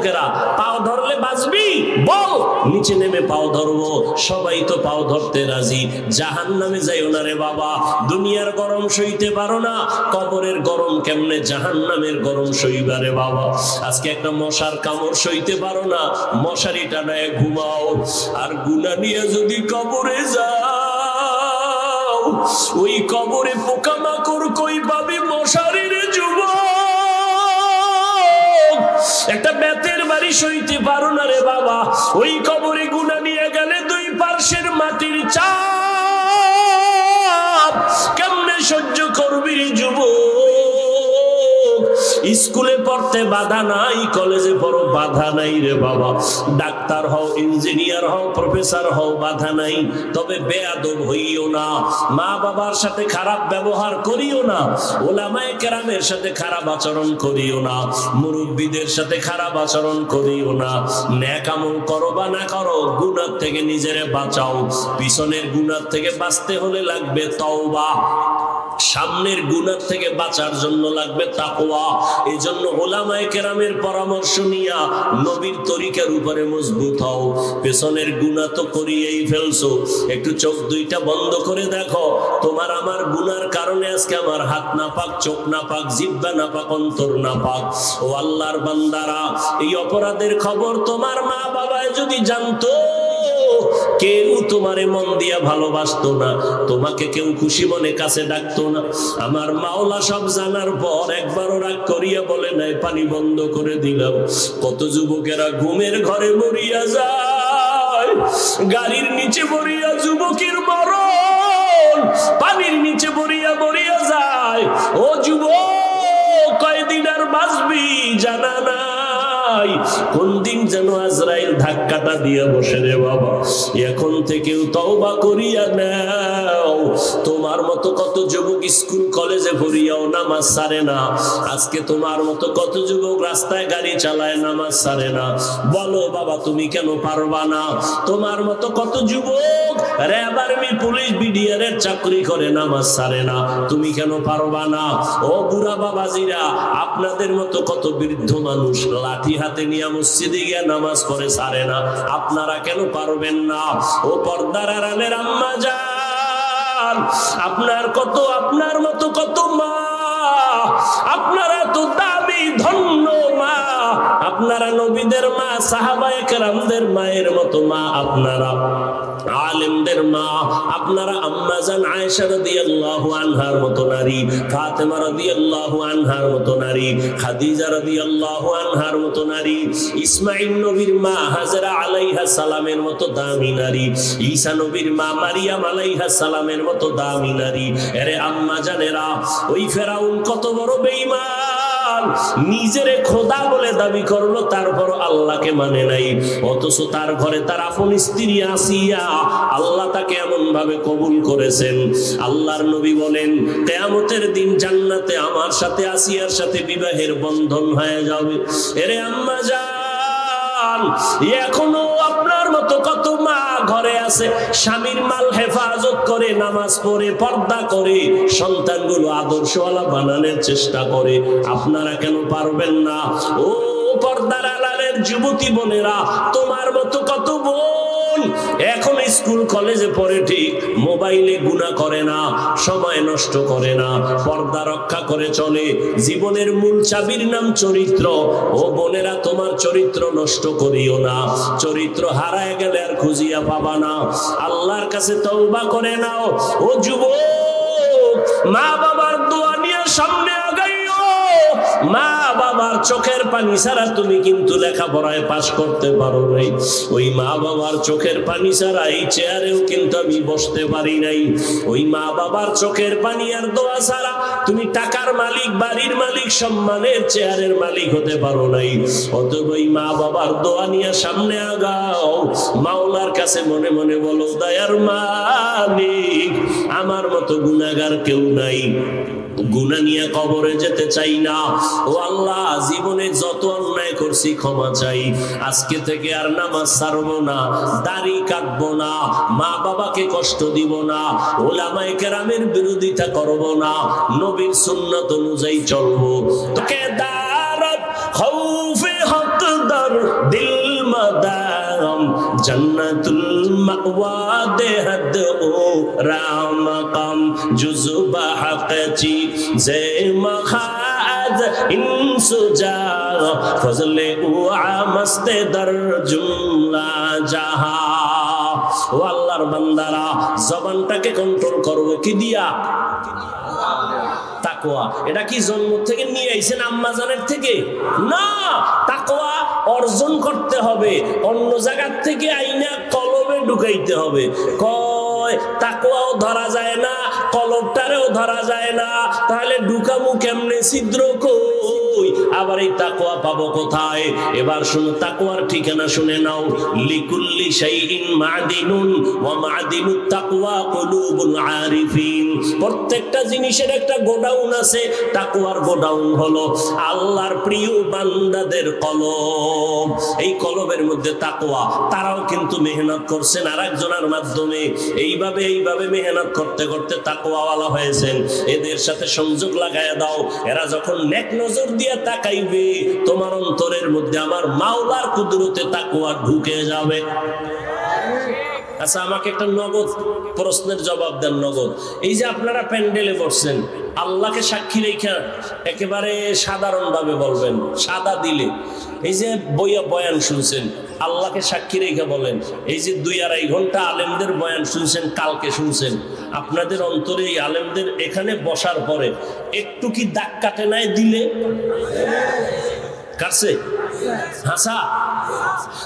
যুবকেরা পাও ধরলে বাঁচবি? বল। নিচে নেমে পাও ধরবো। সবাই তো পাও ধরতে রাজি। জাহান নামে যাইও না রে বাবা। দুনিয়ার গরম সইতে পারো না। কবরের গরম কেমনে জাহান নামের গরম সইবারে বাবা? আজকে একটা মশার কামড় সইতে পারো না। মশারি টানায় ঘুমাও। আর গুনা নিয়ে যদি কবরে যাও, ওই কবরে পোকামাকড় কই পাবি মশারির যুবক? একটা বেতের বাড়ি সইতে পারো না রে বাবা। ওই কবরে গুণা নিয়ে গেলে দুই পার্শ্বের মাটির চাপ। কেমনে সহ্য করবি যুবক? স্কুলে পড়তে বাধা নাই, কলেজে পড়ো, বাধা নাই রে বাবা। ডাক্তার হও, ইঞ্জিনিয়ার হও, প্রফেসর হও, বাধা নাই। তবে বেয়াদব হইও না। মা বাবার সাথে খারাপ ব্যবহার করিও না। ওলামায়ে কেরামের সাথে খারাপ আচরণ করিও না। মুরব্বীদের সাথে খারাপ আচরণ করিও না। ন্যাক আমল করো বা না করো, গুনার থেকে নিজেরে বাঁচাও। পিছনের গুনার থেকে বাঁচতে হলে লাগবে তওবা। সামনের গুনার থেকে বাঁচার জন্য লাগবে তাকওয়া। এই জন্য ওলামায়ে কেরামের পরামর্শ নিয়া নবীর তরিকার উপরে মজবুত হও। পেছনের গুনাহ তো করিয়েই ফেলছো। একটু চোখ দুইটা বন্ধ করে দেখো। তোমার আমার গুনার কারণে আজকে আমার হাত না পাক চোখ না পাক জিব্বা না পাক অন্তর না পাক ও আল্লাহর বান্দারা, এই অপরাধের খবর তোমার মা বাবায় যদি জানতো কেউ তোমারে মন দিয়া ভালোবাসতো না, তোমাকে কেউ খুশি মনে কাছে ডাকতো না। আমার মাওলা সব জানার পর একবারও রাগ করিয়া বলে নাই, পানি বন্ধ করে দিলাম। কত যুবকেরা ঘুমের ঘরে মরিয়া যায়। গাড়ির নিচে মরিয়া যুবকের মরণ। পানির নিচে মরিয়া মরিয়া যায়। ও যুবক, কয়দিন আর বাঁচবি জানা নাই। কোন দিন যেন আজরাইল ধাক্কাটা দিয়ে বসে রে বাবা। এখন থেকেও তওবা করিয়া নাও। তোমার মতো কত যুবক স্কুল কলেজে পড়িয়াও নামাজ সারে না। আজকে তোমার মতো কত যুবক রাস্তায় গাড়ি চালায় নামাজ সারে না। বলো বাবা, তুমি কেন পারবা না? তোমার মতো কত যুবক র্যাব আর্মি, পুলিশ বিডিআর এর চাকরি করে নামাজ সারে না। তুমি কেন পারবা না? ও বুড়া বাবাজিরা, আপনাদের মতো কত বৃদ্ধ মানুষ লাঠি হাতে নিয়ে মসজিদে গিয়ে নামাজ করে সারে না। আপনারা কেন পারবেন না? ও পর্দার আড়ালের আম্মা যান আপনার কত, আপনার মতো কত মা আপনারা তো দাবি ধন্য মা। আপনারা নবীদের মা মায়ের মতো মা আপনারা। আলেমদের মা, আপনারা আয়েশা রাদিয়াল্লাহু আনহার মতো নারী, ফাতেমা রাদিয়াল্লাহু আনহার মতো নারী, খাদিজা রাদিয়াল্লাহু আনহার মতো নারী, ইসমাঈল নবীর মা হাজরা আলাইহা সালামের মতো দামি নারী, ঈসা নবীর মা মারিয়াম আলাইহা সালামের মতো দামি নারী। এরে আম্মা ওই ফেরাউন কত বড় বেঈমান। নিজেরে খোদা বলে দাবি করল তারপর আল্লাহকে মানে নাই। অথচ তার ঘরে তার আপন স্ত্রী আসিয়া আল্লাহ তাকে এমন ভাবে কবুল করেছেন। আল্লাহর নবী বলেন, কেয়ামতের দিন জান্নাতে আমার সাথে আসিয়ার সাথে বিবাহের বন্ধন হয়ে যাবে। এরে আম্মা যান এখনও আপনার মতো কত ঘরে আছে, স্বামীর মাল হেফাজত করে, নামাজ পড়ে, পর্দা করে, সন্তানগুলো আদর্শওয়ালা বানানোর চেষ্টা করে। আপনারা কেন পারবেন না? ও পর্দার আলালের যুবতী বোনেরা, তোমার মতো কত বোন এখন স্কুল, কলেজে পড়ে ঠিক, মোবাইলে গুণা করে না, সময় নষ্ট করে না, পর্দা রক্ষা করে চলে। জীবনের মূল চাবির নাম চরিত্র। ও বোনেরা, তোমার চরিত্র নষ্ট করিও না। চরিত্র হারায় গেলে আর খুঁজিয়া পাবা না। আল্লাহর কাছে তওবা করে নাও। ও যুব মা বাবার দোয়া নিয়ে সামনে আগাইও মা বাবার চোখের পানি ছাড়া তুমি কিন্তু লেখাপড়ায় পাশ করতে পারো নাই। ওই মা বাবার চোখের পানি ছাড়া এই চেয়ারেও কিন্তু আমি বসতে পারি নাই। ওই মা বাবার চোখের পানি আর দোয়া ছাড়া তুমি টাকার মালিক, বাড়ির মালিক, সম্মানের চেয়ারের মালিক হতে পারো নাই। অতএব ওই মা বাবার দোয়া নিয়ে সামনে আগাও। মাওলার কাছে মনে মনে বলো, দয়ার মালিক, আমার মতো গুনাগার কেউ নাই। গুনা নিয়ে কবরে যেতে চাই না। ও আল্লাহ, জীবনে যত অন্যায় করছি ক্ষমা চাই। আজকে থেকে আর নামাজ সারব না, দাড়ি কাটবো না, মা বাবাকে কষ্ট দিব না, ওলামায় কেরামের বিরোধিতা করব না, নবীর সুন্নত অনুযায়ী চলবো। তোকে দারত খৌফে হকদার, দিল মাদাম। জান্নাতুল মাওয়া দেহদ ও রাম কাম জুজবা হাকচি জে মখাজ ইনসুজা ফজলে ও আমস্তে দর জুমলা জাহা। ও আল্লাহর বান্দারা, জবানটাকে কন্ট্রোল করব কি দিয়া? তাকোয়া এটা কি জন্ম থেকে নিয়ে আইছেন আম্মাজানের থেকে? না তাকোয়া অর্জন করতে হবে। অন্য জায়গার থেকে আইনা কলমে ঢুকাইতে হবে। কয় তাকোয়াও ধরা যায় না কলবটারেও ধরা যায় না। তাহলে ঢুকামু কেমনে ছিদ্র কই? আবার এই তাকুয়া পাবো কোথায়? এবার শুনো তাকোয়ার ঠিকানা শুনে নাও। লিকুল্লি শাইইন মাদিনুন, ওয়া মাদিনুত তাকওয়া কুলুবুল আরিফিন। প্রত্যেকটা জিনিসের একটা গোডাউন আছে তাকওয়ার গোডাউন হলো আল্লাহর প্রিয় বান্দাদের কলব এই কলবের মধ্যে তাকওয়া তারাও কিন্তু মেহনত করছেন আর একজনের মাধ্যমে। এইভাবে এইভাবে মেহনত করতে করতে তাকওয়াওয়ালা হয়েছেন। এদের সাথে সংযোগ লাগায় দাও। এরা যখন নেক নজর দিয়ে তাকাইবে, তোমার অন্তরের মধ্যে আমার মাওলার কুদরতে তাকওয়া ঢুকে যাবে। আচ্ছা আমাকে একটা নগদ প্রশ্নের জবাব দেন, নগদ। এই যে আপনারা প্যান্ডেলে বসছেন, আল্লাহকে সাক্ষী রেখা একেবারে সাধারণভাবে বলবেন, সাদা দিলে। এই যে বইয়া বয়ান শুনছেন, আল্লাহকে সাক্ষী রেখে বলেন, এই যে দুই আড়াই ঘণ্টা আলেমদের বয়ান শুনছেন, কালকে শুনছেন, আপনাদের অন্তরে এই আলেমদের এখানে বসার পরে একটু কি দাগ কাটে নাই দিলে? কাটছে? হাসা?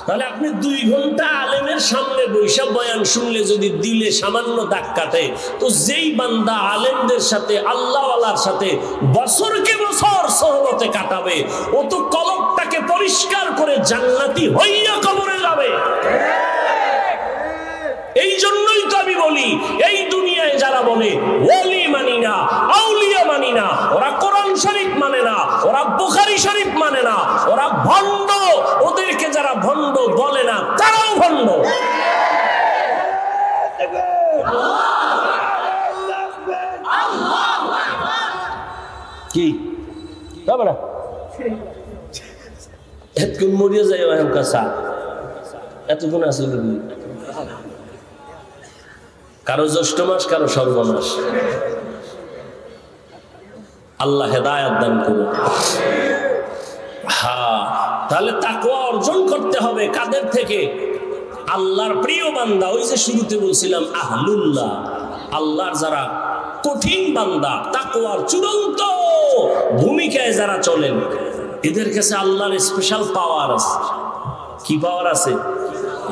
তাহলে আপনি দুই ঘণ্টা আলেমের সামনে বৈশাখ বয়ান শুনলে যদি দিলে সামান্য দাগ কাটে তো যেই বান্দা আলেমদের সাথে, আল্লাহওয়ালার সাথে বছরকে বছর সহমতে কাটাবে, ও তো কলকটাকে পরিষ্কার করে জান্নাতি হইয়া কবরে যাবে। এই জন্যই তো আমি বলি, এই দুনিয়ায় যারা বলে, ওলি মানি না আউলিয়া মানি না। ওরা কোরআন শরীফ মানে না, ওরা বুখারি শরীফ মানে না, ওরা ভণ্ড। ওদেরকে যারা ভণ্ড বলে না, তারাও ভণ্ড। কি? তবে এতক্ষণ মরিয়ে যায় এরকম কাছা এতক্ষণ আসলে কারও জ্যৈষ্ঠ মাস, কারও সর্বনাশ। আল্লাহ হেদায়াত দান করুন। হ্যাঁ তাহলে তাকওয়া অর্জন করতে হবে কাদের থেকে? আল্লাহর প্রিয় বান্দা, ওই যে শুরুতে বলছিলাম, আহলুল্লাহ। আল্লাহর যারা কঠিন বান্দা, তাকওয়ার চূড়ান্ত ভূমিকায় যারা চলেন, এদের কাছে আল্লাহর স্পেশাল পাওয়ার আছে। কি পাওয়ার আছে?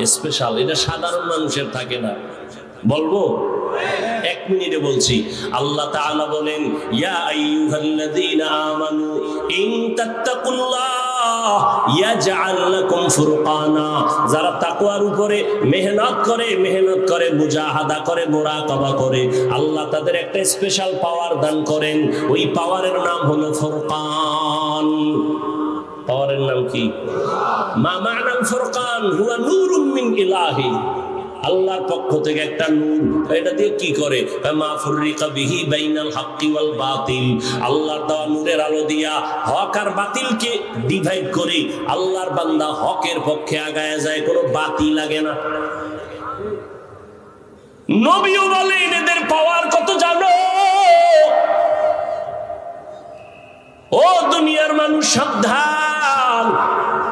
স্পেশাল এটা সাধারণ মানুষের থাকে না। বলব? এক মিনিটে বলছি, আল্লাহ তাআলা বলেন, ইয়া আইয়ুহাল্লাযীনা আমানু, ইন তাত্তাকুল্লাহ যারা তাকওয়ার উপরে মেহনত করে মেহনত করে, মুজাহাদা করে, মুরাকাবা করে, আল্লাহ তাদের একটা স্পেশাল পাওয়ার দান করেন। ওই পাওয়ারের নাম হলো ফুরকান। পাওয়ারের নাম কি? মা মানাল ফুরকান, হুয়া নূরুম মিন ইলাহি। আল্লাহর পক্ষ থেকে একটা নূর। এটা দিয়ে কি করে? এদের পাওয়ার কত জানো? ও দুনিয়ার মানুষ সাবধান।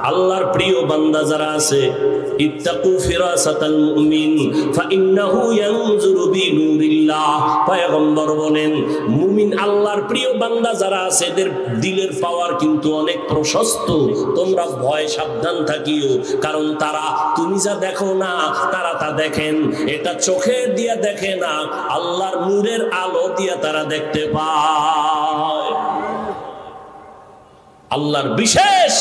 আল্লাহর প্রিয় বান্দা যারা আছে ইত্তাকু ফিরাসাতাল মুমিন, ফাইন্নাহু ইয়ানজুরু বিনুরিল্লাহ। পয়গম্বর বলেন, মুমিন আল্লাহর প্রিয় বান্দা যারা আছে, এদের দিলের পাওয়ার কিন্তু অনেক প্রশস্ত। তোমরা ভয় সাবধান থাকিও, কারণ তারা তুমি যা দেখো না, তারা তা দেখেন। এটা চোখে দিয়ে দেখে না, আল্লাহর নূরের আলো দিয়ে তারা দেখতে পায়। আল্লাহর বিশেষ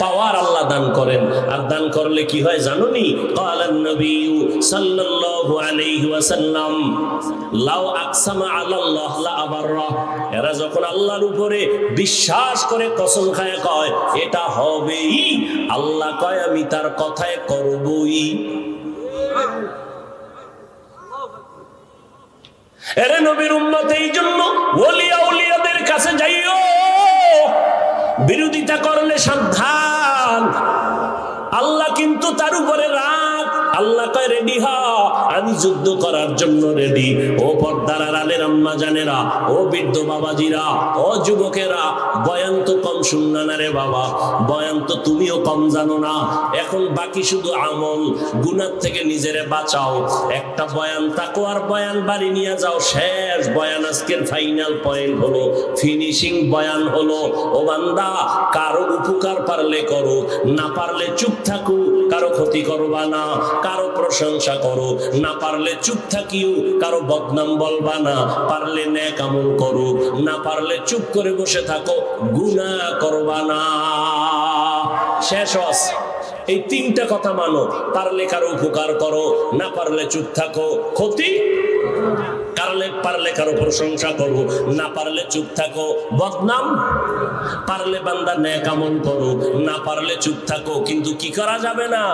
পাওয়ার আল্লাহ দান করেন। আর দান করলে কি হয় জানুনি? এরা যখন আল্লাহর উপরে বিশ্বাস করে কসম খায়, কয়, এটা হবেই। আল্লাহ কয়, আমি তার কথায় করবই। এরে নবীর উম্মত এই জন্য কাছে যাইও। বিরোধিতা করলে সাবধান। আল্লাহ কিন্তু তার উপরে রাগ আল্লাহ কয় রেডি হ, আমি যুদ্ধ করার জন্য রেডি ও পর্দার আলের আম্মা জানেরা, ও বৃদ্ধ বাবাজিরা, ও যুবকেরা, বয়ান তো কম শুননা না রে বাবা, বয়ান তো তুমিও কম জানো না। এখন বাকি শুধু আমল, গুনার থেকে নিজেরে বাঁচাও। একটা বয়ান তাকোয়ার বয়ান বাড়ি নিয়ে যাও, শেষ বয়ান আজকের ফাইনাল পয়েন্ট হলো ফিনিশিং বয়ান হলো, ও বান্দা কারও উপকার পারলে করো, না পারলে চুপ থাকো কারও ক্ষতি করবা না, কারও প্রশংসা করো। না পারলে চুপ থাকিও, কারও বদনাম বলবা না, পারলে ন্যাক আমল করো। না পারলে চুপ করে বসে থাকো, গুনাহ করবা না। শেষ হস এই তিনটা কথা মানো, পারলে কারও উপকার করো, না পারলে চুপ থাকো, ক্ষতি পারলে পারলে কারও প্রশংসা করো, না পারলে চুপ থাকো, বদনাম। পারলে বান্দা ন্যাক আমল করো, না পারলে চুপ থাকো, কিন্তু কি করা যাবে না?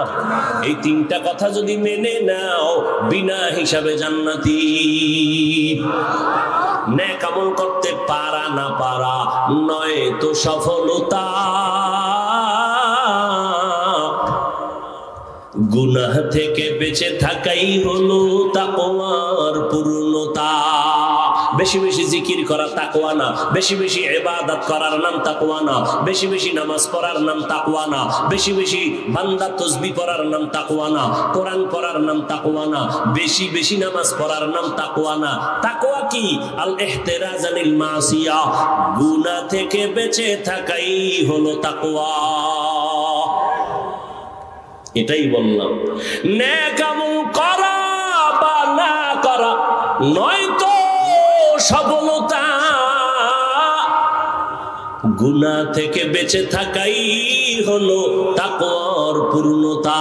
এই তিনটা কথা যদি মেনে নাও, বিনা হিসাবে জান্নাতি। ন্যাক আমল করতে পারা না পারা, নয় তো সফলতা। গুনাহ থেকে বেঁচে থাকাই হলো তাকওয়ার পূর্ণতা। বেশি বেশি জিকির করা তাকওয়া না, বেশি বেশি ইবাদত করার নাম তাকওয়া না, বেশি বেশি নামাজ পড়ার নাম তাকওয়া না, বেশি বেশি বান্দা তসবি পড়ার নাম তাকওয়া না, কোরআন পড়ার নাম তাকওয়া না, বেশি বেশি নামাজ পড়ার নাম তাকওয়া না। তাকওয়া কি? আল ইহতিরাজ আনিল মাসিয়া। গুনাহ থেকে বেঁচে থাকাই হলো তাকওয়া। এটাই বললাম। ন্যাকামল করা বা না করা, নয়তো সফলতা গুনা থেকে বেঁচে থাকাই হলো তাকর পূর্ণতা।